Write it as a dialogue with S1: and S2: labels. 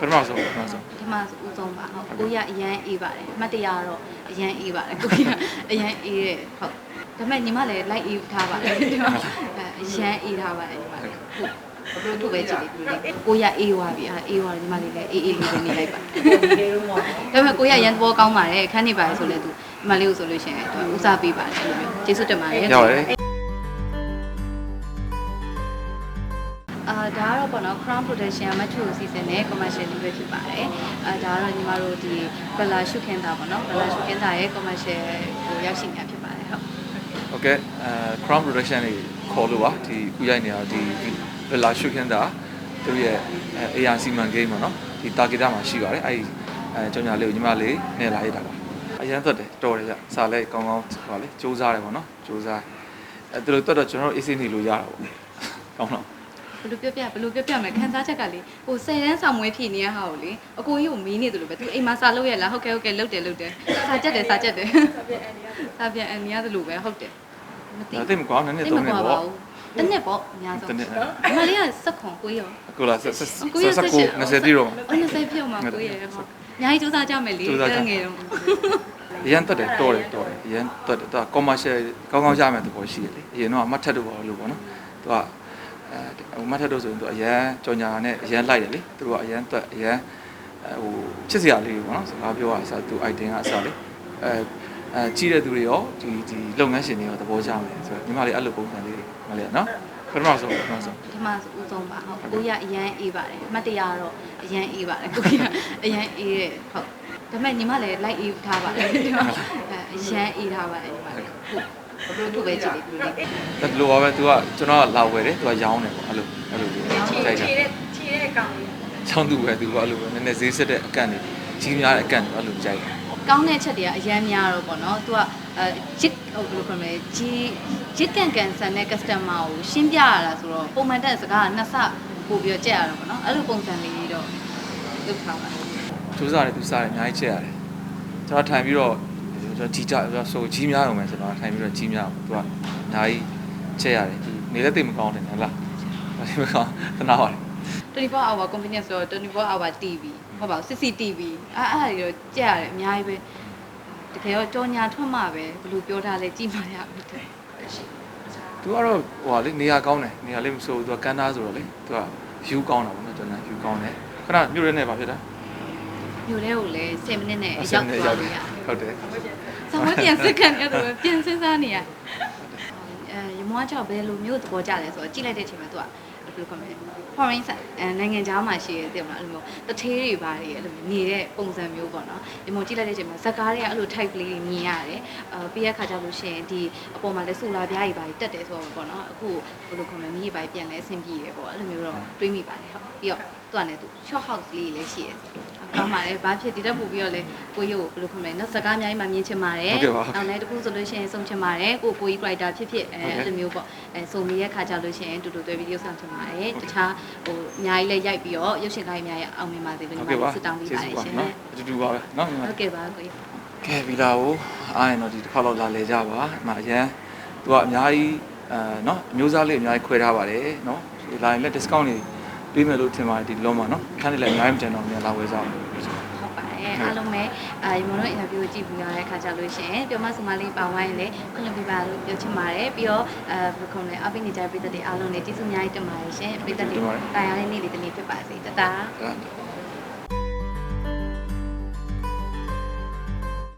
S1: ပထမဆုံးပထမဆုံး
S2: ဒီမှာဦးဆုံးပါဟုတ်ကိုရအရန်အေးပါတယ်အမှတ်တရကတော့အရန်အေးပါတယ်ကိုရအရန်အေးတဲ့ဟုတ်ဒါပေမဲ့ညီမလည်း like အေးထားပါတယ်ဒီမှာအဲအရန်အေးထားပါတယ်ညီမလည်းဟုတ်ဘယ်လိုပဲကြည့်လိမ့်မယ်ကိုရအေးသွားပြီအဲအေးသွားတယ်ညီမလေးလည်းအေးအေးလေးပဲနေလိုက်ပါဒါပေမဲ့ကိုရရန်သဘောကောင်းပါတယ်ခန်းနေပါတယ်ဆိုလဲသူညီမလေးကိုဆိုလို့ရှိရင်သူဦးစားပေးပါတယ်အဲ့လိုမျိုးကျေးဇူးတင်ပါတယ်
S1: ရပါတယ်
S2: ဒါကတော့ပေါ့နော် Crown Production မတ်ချူစီစဉ်တဲ့ commercial လေးပဲဖြစ်ပါတယ်။အာဒါကတော့ညီမတို့ဒီ Bella ရှုခင်းတာပေါ့နော် Bella ရှုခင်းတာရဲ့ commercial ကိုရောက်ရှိနေတာဖြစ်ပါတယ်ဟုတ်
S1: โอเคအဲ Crown Production တွေခေါ်လို့ပါဒီဥရိုက်နေတော့ဒီ Villa Shukenda သူတို့ရဲ့အဲ AR စီမံကိန်းပေါ့နော်ဒီတာဂီတာမှာရှိပါတယ်အဲဒီအဲကြောင်ညာလေးကိုညီမလေးနဲ့လာရတာပါအရန်သွတ်တယ်တော်တယ်ကြစာလဲကောင်းကောင်းဟောလေစူးစားတယ်ပေါ့နော်စူးစားအဲသူတို့တွတ်တော့ကျွန်တော်တို့အေးစိနေလို့ရတာပေါ့ကောင်းတော့
S2: ဘယ်လိုပြောပြဘယ်လိုပြောပြမလဲခန်းစားချက်ကလေဟို10တန်းဆောင်မွေးဖြစ်နေရဟာကိုလေအကိုကြီးကိုမီးနေတယ်လို့ပဲသူအိမ်မှာစာလုပ်ရလားဟုတ်ကဲ့ဟုတ်ကဲ့လုပ်တယ်လုပ်တယ်စာကြက်တယ်စာကြက်တယ်စာပြန်အန်နီရတယ်လို့ပဲဟုတ်တယ်မသိ
S1: ဒါသိမကွာနည်းနည်း
S2: သိ
S1: သုံး
S2: မ
S1: နေ
S2: ကွာပါ
S1: ပေါ့
S2: ဘူးတစ်နှစ်ပေါ့အများဆုံး
S1: တစ်နှစ်
S2: အမလေးကစက်ခွန်ကိုရော
S1: ကိုလာဆက်ဆက်
S2: ကိုရ
S1: ဆက်
S2: ဆက်
S1: ကို
S2: ရှစ်
S1: 20တိရောမှာ
S2: အော်20ပြည့်မှာကိုရဟုတ်အများကြီးစူးစမ်းကြမယ်လေ
S1: စူးစမ်းကြ
S2: ငယ်တော့
S1: အရန်တက်တယ်တော်တယ်တော်တယ်အရန်တက်တယ်သူက commercial ကောင်းကောင်းရမယ်တဘောရှိတယ်လေအရင်တော့အမတ်ထက်တို့ပါလို့ပေါ့နော်သူက အဲမတ်ထက်တို့ဆိုရင်သူအရန်ကြော်ညာနဲ့အရန်လိုက်တယ်လေသူကအရန်တက်အရန်ဟိုချစ်စရာလေးတွေပေါ့နော်စကားပြောရအစားသူ item ကအစားလေအဲအဲကြီးတဲ့သူတွေရောဒီဒီလုပ်ငန်းရှင်တွေရောသဘောကျမယ်ဆိုတော့ညီမလေးအဲ့လိုပုံစံလေးတွေမလေးနော်ပထမဆုံးပထမဆုံး
S2: ပထမဦးဆုံးပါဟုတ်ကိုရအရန်အေးပါတယ်အမှတ်တရကတော့အရန်အေးပါတယ်ကိုရအရန်အေးတဲ့ဟုတ်ဒါပေမဲ့ညီမလည်း like အေးထားပါတယ်ဒီမှာအဲအရန်အေးထားပါတယ်ညီမလည်းဟုတ် ဘယ်လိုပဲကြည့်လိမ့်မယ်
S1: ဒါလိုပါပဲသူကကျွန်တော်ကလာဝယ်တယ်သူကရောင်းတယ်ပေါ့အဲ့လိုအဲ့လိုကြီးတိုက်တာ
S3: ခြေတဲ့ခြေတဲ့ကောင်လေး
S1: ချောင်းသူပဲသူကအဲ့လိုပဲနည်းနည်းဈေးဆက်တဲ့အကန့်တွေကြီးများတဲ့အကန့်တွေအဲ့လိုကြိုက်တယ်
S2: ကောင်းတဲ့ချက်တွေကအရန်များတော့ပေါ့နော်သူကအဲဂျစ်ဟုတ်ဘယ်လိုခေါ်မလဲဂျီဂျစ်ကန်ကန်ဆန်တဲ့ customer ကိုရှင်းပြရတာဆိုတော့ပုံမှန်တဲ့စကားကနှစ်ဆပို့ပြီးတော့ကြက်ရတော့ပေါ့နော်အဲ့လိုပုံစံလေးတော့လုပ်ထားပါ
S1: စူးစားတယ်သူစားတယ်အများကြီးချက်ရတယ်ကျွန်တော်ထိုင်ပြီးတော့ ကျွန်တော်ကြီးကြဆိုကြီးများအောင်မယ်ဆိုတော့ထိုင်ပြီးတော့ကြီးများအောင်သူကအများကြီးချက်ရတယ်သူနေလည်းသိမကောင်းတယ်နော်လားဒါပေမဲ့သနာပါတယ်
S2: 24 hour convenience ဆိုတော့24 hour TV ဟုတ်ပါဘူး CCTV အဲ့အဲ့ဒါတွေတော့ကြက်ရတယ်အများကြီးပဲတကယ်တော့ကြောညာထွက်မှပဲဘယ်လိုပြောထားလဲကြည့်မှရပြီတဲ့
S1: သူကတော့ဟိုဟာလေနေရာကောင်းတယ်နေရာလေးမဆိုဘူးသူကကန်းသားဆိုတော့လေသူက view ကောင်းတာပေါ့နော်ကျွန်တော် view ကောင်းတယ်ခဏမြို့ရဲနေပါဖြစ်တာ
S2: မြို့ထဲကိုလည်း10မိနစ်နဲ့ရောက်သွားလို့ရတယ်
S1: ဟုတ်တယ်။
S2: ဆောင်းဝပြန်စက္ကန့်အဲ့လိုပဲပြန်စဉ်းစားနေရ။အဲရမွားကြောင့်ဘယ်လိုမျိုးသဘောကျလဲဆိုတော့ကြည့်လိုက်တဲ့အချိန်မှာသူကဘယ်လိုခေါ်မလဲ foreign အဲနိုင်ငံခြားမှာရှိရဲ့တဲ့မလားအဲ့လိုမျိုးတထေးတွေပါတွေအဲ့လိုမျိုးနေတဲ့ပုံစံမျိုးပေါ့နော်။ဒီမို့ကြည့်လိုက်တဲ့အချိန်မှာဇက်ကားတွေကအဲ့လို type လေးတွေမြင်ရတယ်။အဲပြီးရခါကြလို့ရှိရင်ဒီအပေါ်မှာလည်းဆိုလာပြားတွေပါတက်တယ်ဆိုတော့ပေါ့နော်။အခုဘယ်လိုခေါ်မလဲမိကြီးပါပြန်လဲအဆင်ပြေတယ်ပေါ့အဲ့လိုမျိုးတော့တွေးမိပါတယ်ဟုတ်။ပြီးတော့သူကလည်းသူ short house လေးလည်းရှိရဲ့။ကောင်းပါလေ။ဘာဖြစ်ဒီတက်ပို့ပြီးတော့လေကိုကြီးကိုဘယ်လိုခေါ်မလဲနော်ဇက်ကားအများကြီးမှမြင်ချင်ပါတယ်
S1: ဟုတ်ကဲ့ပါ
S2: နောက်လည်းတစ်ခုဆိုလို့ရှိရင်စုံချင်ပါတယ်ကိုကိုကြီး writer ဖြစ်ဖြစ်အဲအဲ့လိုမျိုးပေါ့အဲစုံနေတဲ့ခါကြလို့ရှိရင်တူတူတွဲဗီဒီယိုဆောင်ချင်ပါတယ်တခြားဟိုအများကြီးလည်းရိုက်ပြီးတော့ရုပ်ရှင်ကားကြီးအများကြီးအောင်မြင်ပါစေလို့
S1: ဟု
S2: ညီ
S1: တ်
S2: မ
S1: ကဲ့ပါ
S2: ဆုတောင်းပေးပါတယ်ရှင်
S1: နော်အတူတူပါပဲနော်ညီမ
S2: ဟုတ်ကဲ့ပါကိုကြီး
S1: ကဲဗီလာကိုအားရင်တော့ဒီတစ်ခါတော့လာလေကြပါအမအရန်သူကအများကြီးအဲနော်အမျိုးသားလေးအများကြီးခွဲထားပါတယ်နော်ဒီလာရင်လည်း discount တွေ ပေးမယ်လို့ထင်ပါတယ်ဒီလုံးမှာနော်ခန်းလေးလည်းအများကြီးမကျန်တော့မြန်လာဝယ်ကြအောင်
S2: ဟုတ်ပါတယ်အားလုံးပဲအာညီမတို့ interview ကိုကြည့်ပြီးရတဲ့ခါကြလို့ရှိရင်ပြောမစမလေးပါဝိုင်းလည်းခွင့်လွှတ်ပေးပါလို့ပြောချင်ပါတယ်ပြီးတော့အဲဘယ်လိုခေါ်မလဲအပိနေကြပြည်သက်တွေအားလုံးလည်းကျေးဇူးအများကြီးတင်ပါတယ်ရှင်ပြည်သက်တွေတာယာလေးနေ့လေးတစ်နေ့ဖြစ်ပါစေတတား
S1: အဲ့ဒါ